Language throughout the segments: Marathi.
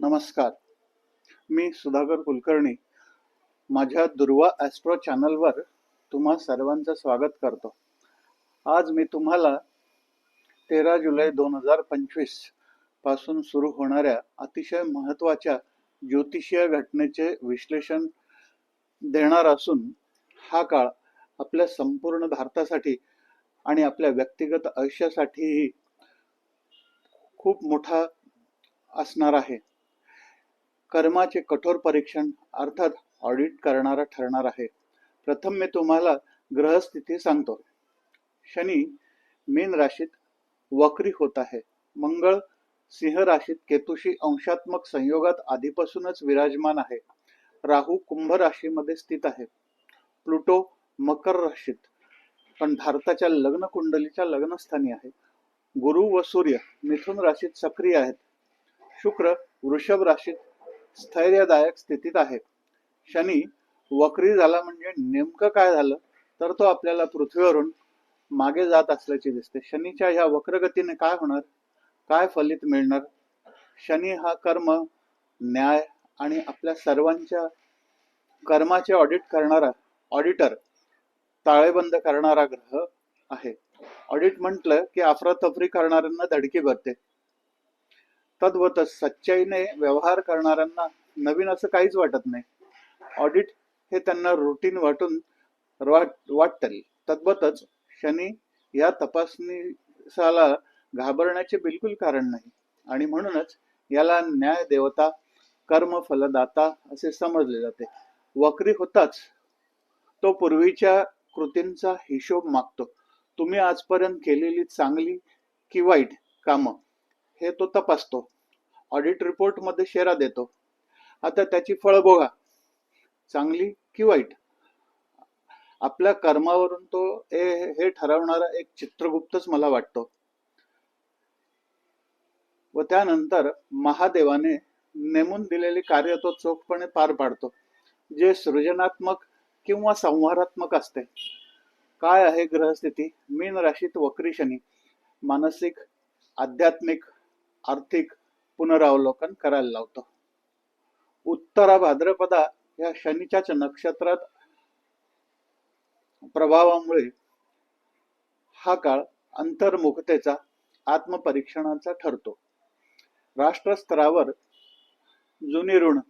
नमस्कार. मी सुधाकर कुलकर्णी. माझ्या दुर्वा ॲस्ट्रो चॅनलवर तुम्हा सर्वांचं स्वागत करतो. आज मी तुम्हाला तेरा जुलै दोन हजार पंचवीसपासून सुरू होणाऱ्या अतिशय महत्त्वाच्या ज्योतिषीय घटनेचे विश्लेषण देणार असून हा काळ आपल्या संपूर्ण भारतासाठी आणि आपल्या व्यक्तिगत आयुष्यासाठीही खूप मोठा असणार आहे. कर्माचे कठोर परीक्षण अर्थात ऑडिट करणारा ठरणार आहे. प्रथम मी तुम्हाला ग्रहस्थिती सांगतो. शनी मीन राशीत वक्री होत आहे. मंगळ सिंह राशीत केतुशी अंशात्मक संयोगात आधीपासूनच विराजमान आहे. राहू कुंभ राशीमध्ये स्थित आहे. प्लुटो मकर राशीत पण भारताच्या लग्न कुंडलीच्या लग्नस्थानी आहे. गुरु व सूर्य मिथुन राशीत सक्रिय आहेत. शुक्र वृषभ राशीत स्थैर्यदायक स्थितीत आहे. शनी वक्री झाला म्हणजे नेमकं काय झालं तर तो आपल्याला पृथ्वीवरून मागे जात असल्याचे दिसते. शनीच्या ह्या वक्रगतीने काय होणार? काय फलित मिळणार? शनी हा कर्म न्याय आणि आपल्या सर्वांच्या कर्माचे ऑडिट करणारा ऑडिटर ताळेबंद करणारा ग्रह आहे. ऑडिट म्हटलं की अफरातफरी करणाऱ्यांना धडकी भरते. तद्वतच सच्चाईने व्यवहार करणाऱ्यांना नवीन असं काहीच वाटत नाही. ऑडिट हे त्यांना रुटीन वाटून वाट तद्वतच शनी या तपासणीसाला घाबरण्याचे बिलकुल कारण नाही. आणि म्हणूनच याला न्याय देवता कर्म फलदाता असे समजले जाते. वक्री होताच तो पूर्वीच्या कृतींचा हिशोब मागतो. तुम्ही आजपर्यंत केलेली चांगली की वाईट कामं हे तो तपासतो. ऑडिट रिपोर्टमध्ये शेरा देतो. आता त्याची फळं बघा. चांगली की वाईट? आपल्या कर्मावरून तो हे हे ठरवणारा एक चित्रगुप्तच मला वाटतो. व त्यानंतर महादेवाने नेमून दिलेले कार्य तो चोखपणे पार पाडतो. जे सृजनात्मक किंवा संहारात्मक असते. काय आहे ग्रहस्थिती? मीन राशीत वक्री शनी. मानसिक आध्यात्मिक आर्थिक पुनरावलोकन करायला लावतो. उत्तरा भाद्रपदा या शनीच्याच नक्षत्रात प्रभावामुळे हा काळ अंतर्मुखतेचा आत्मपरीक्षणाचा ठरतो. राष्ट्रस्तरावर जुनी ऋण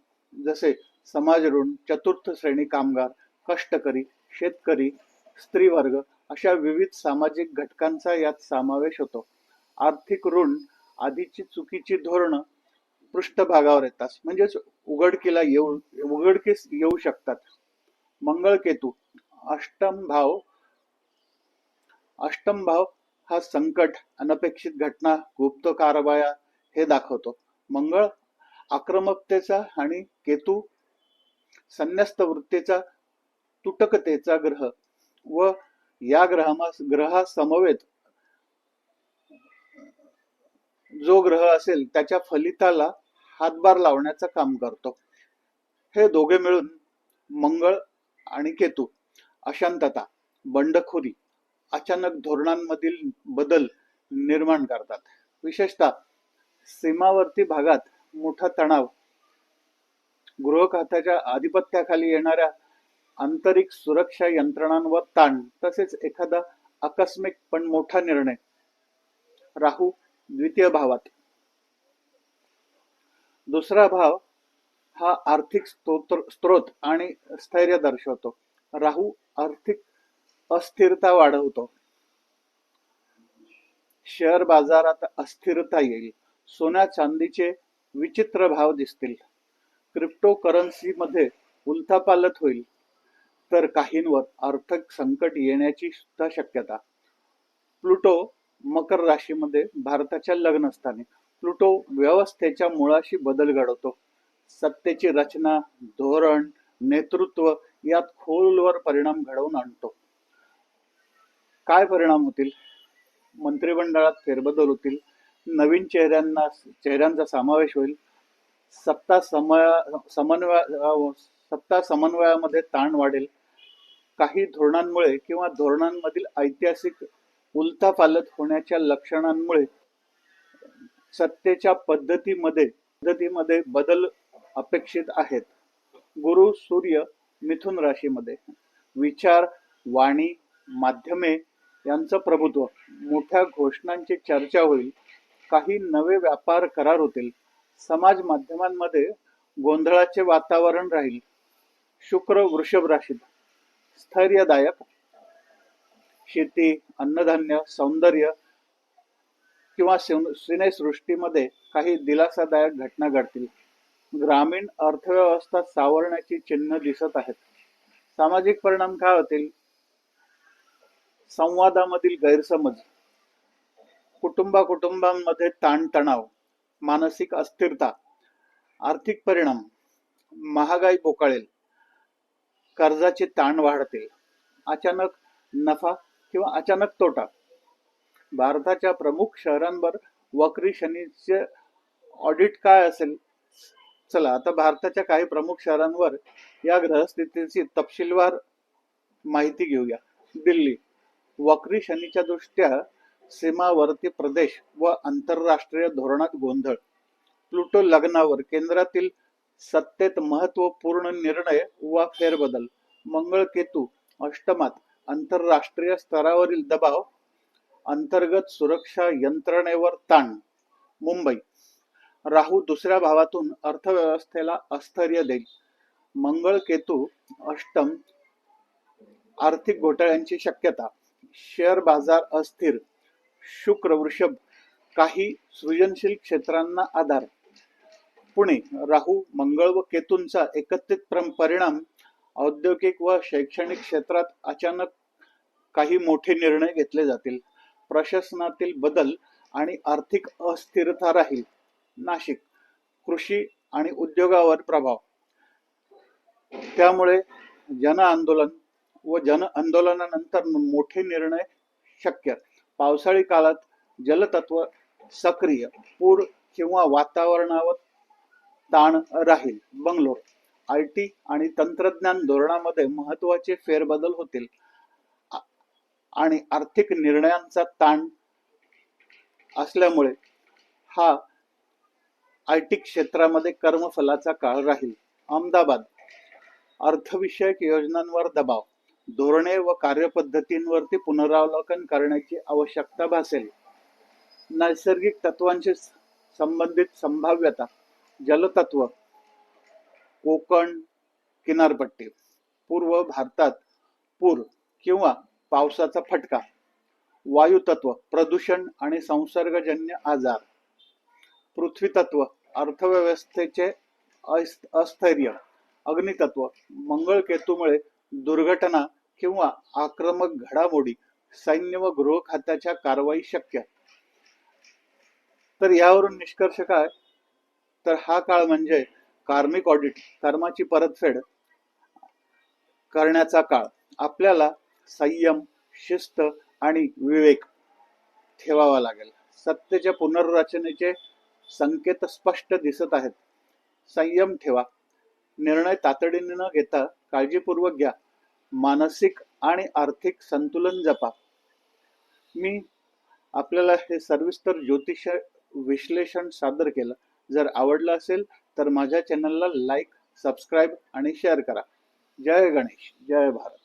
जसे समाज ऋण चतुर्थ श्रेणी कामगार कष्टकरी शेतकरी स्त्रीवर्ग अशा विविध सामाजिक घटकांचा यात समावेश होतो. आर्थिक ऋण आधीची चुकीची धोरणं पृष्ठभागावर येतात. म्हणजेच उघडकीला येऊ उघडकीस येऊ शकतात. मंगळ केतू अष्टम भाव अष्टम भाव हा संकट अनपेक्षित घटना गुप्त कारवाया हे दाखवतो. मंगळ आक्रमकतेचा आणि केतू संन्यस्त वृत्तीचा तुटकतेचा ग्रह व या ग्रहा ग्रहासमवेत जो ग्रह असेल त्याच्या फलिताला हातभार लावण्याचं काम करतो. हे दोघे मिळून मंगळ आणि केतू अशांतता बंडखोरी अचानक धोरणांमधील बदल निर्माण करतात. विशेषतः सीमावर्ती भागात मोठा तणाव गृह खात्याच्या आधिपत्याखाली येणाऱ्या आंतरिक सुरक्षा यंत्रणांवर ताण तसेच एखादा आकस्मिक पण मोठा निर्णय. राहू द्वितीय भावात. दुसरा भाव हा आर्थिक स्तोत्र स्त्रोत आणि स्थैर्य दर्शवतो. राहू आर्थिक अस्थिरता वाढवतो. शेअर बाजारात अस्थिरता येईल. सोन्या चांदीचे विचित्र भाव दिसतील. क्रिप्टो करन्सी मध्ये उलथापालत होईल. तर काहींवर आर्थिक संकट येण्याची सुद्धा शक्यता. प्लुटो मकर राशीमध्ये भारताच्या लग्नस्थानी प्लुटो व्यवस्थेच्या मुळाशी बदल घडवतो. सत्तेची रचना धोरण नेतृत्व यात खोलवर परिणाम घडवून आणतो. काय परिणाम होतील? मंत्रिमंडळात फेरबदल होतील. नवीन चेहऱ्यांना चेहऱ्यांचा समावेश होईल. सत्ता समय समन्वय सत्ता समन्वयामध्ये ताण वाढेल. काही धोरणांमुळे किंवा धोरणांमधील ऐतिहासिक उलथापालत होण्याच्या लक्षणांमुळे सत्तेच्या पद्धतीमध्ये पद्धतीमध्ये बदल अपेक्षित आहेत. गुरु सूर्य मिथुन राशीमध्ये. विचार वाणी माध्यमे यांचं प्रभुत्व. मोठ्या घोषणांची चर्चा होईल. काही नवे व्यापार करार होतील. समाज माध्यमांमध्ये गोंधळाचे वातावरण राहील. शुक्र वृषभ राशीत. स्थैर्यदायक शेती अन्नधान्य सौंदर्य किंवा सिन- सिनेसृष्टीमध्ये काही दिलासादायक घटना घडतील. ग्रामीण अर्थव्यवस्था सावरण्याची चिन्ह दिसत आहेत. सामाजिक परिणाम काय होतील? संवादामधील गैरसमज. कुटुंबा कुटुंबांमध्ये ताणतणाव मानसिक अस्थिरता आर्थिक परिणाम महागाई पोकाळेल कर्जाचे ताण वाढतील अचानक नफा किंवा अचानक तोटा. भारताच्या प्रमुख शहरांवर वक्री शनीचे ऑडिट काय असेल? चला आता भारताच्या काही प्रमुख शहरांवर या ग्रहस्थितीची तपशीलवार माहिती घेऊया. दिल्ली. वक्री शनीच्या दृष्ट्या सीमावर्ती प्रदेश व आंतरराष्ट्रीय धोरणात गोंधळ. प्लुटो लग्नावर केंद्रातील सत्तेत महत्त्वपूर्ण निर्णय व फेरबदल. मंगळ केतू अष्टमात आंतरराष्ट्रीय स्तरावरील दबाव अंतर्गत सुरक्षा यंत्रणेवर ताण मुंबई. राहू दुसऱ्या भावातून अर्थव्यवस्थेला अस्थैर्य देईल. मंगळ केतू अष्टम आर्थिक घोटाळ्यांची शक्यता शेअर बाजार अस्थिर शुक्र वृषभ काही सृजनशील क्षेत्रांना आधार. पुणे राहू मंगळ व केतूंचा एकत्रित प्रम- परिणाम औद्योगिक व शैक्षणिक क्षेत्रात अचानक काही मोठे निर्णय घेतले जातील. प्रशासनातील बदल आणि आर्थिक अस्थिरता राहील. नाशिक कृषी आणि उद्योगावर प्रभाव. त्यामुळे जन आंदोलन व जन आंदोलनानंतर मोठे निर्णय शक्य. पावसाळी काळात जलतत्व सक्रिय. पूर किंवा वातावरणावर ताण राहील. बंगलोर आय टी आणि तंत्रज्ञान धोरणामध्ये महत्त्वाचे फेरबदल होतील. आणि आर्थिक निर्णयांचा ताण असल्यामुळे हा आय टी क्षेत्रामध्ये कर्मफलाचा काळ राहील. अहमदाबाद अर्थविषयक योजनांवर दबाव. धोरणे व कार्यपद्धतींवरती पुनरावलोकन करण्याची आवश्यकता भासेल. नैसर्गिक तत्वांशी संबंधित संभाव्यता जलतत्व कोकण किनारपट्टी पूर्व भारतात पूर किंवा पावसाचा फटका वायुतत्व प्रदूषण आणि संसर्गजन्य आजार पृथ्वी तत्व अर्थव्यवस्थेचे अस्थैर्य अग्नितत्व मंगळ केतूमुळे दुर्घटना किंवा आक्रमक घडामोडी सैन्य व गृह खात्याच्या कारवाई शक्य. तर यावरून निष्कर्ष काय? तर हा काळ म्हणजे कार्मिक ऑडिट कर्माची परतफेड करण्याचा काळ. आपल्याला संयम शिस्त आणि विवेक ठेवावा लागेल. सत्तेच्या पुनर्रचनेचे संकेत स्पष्ट दिसत आहेत. संयम ठेवा. निर्णय तातडीने न घेता काळजीपूर्वक घ्या. मानसिक आणि आर्थिक संतुलन जपा. मी आपल्याला हे सविस्तर ज्योतिष विश्लेषण सादर केलं. जर आवडलं असेल तर माझ्या चॅनलला लाईक सबस्क्राईब आणि शेअर करा. जय गणेश. जय भारत.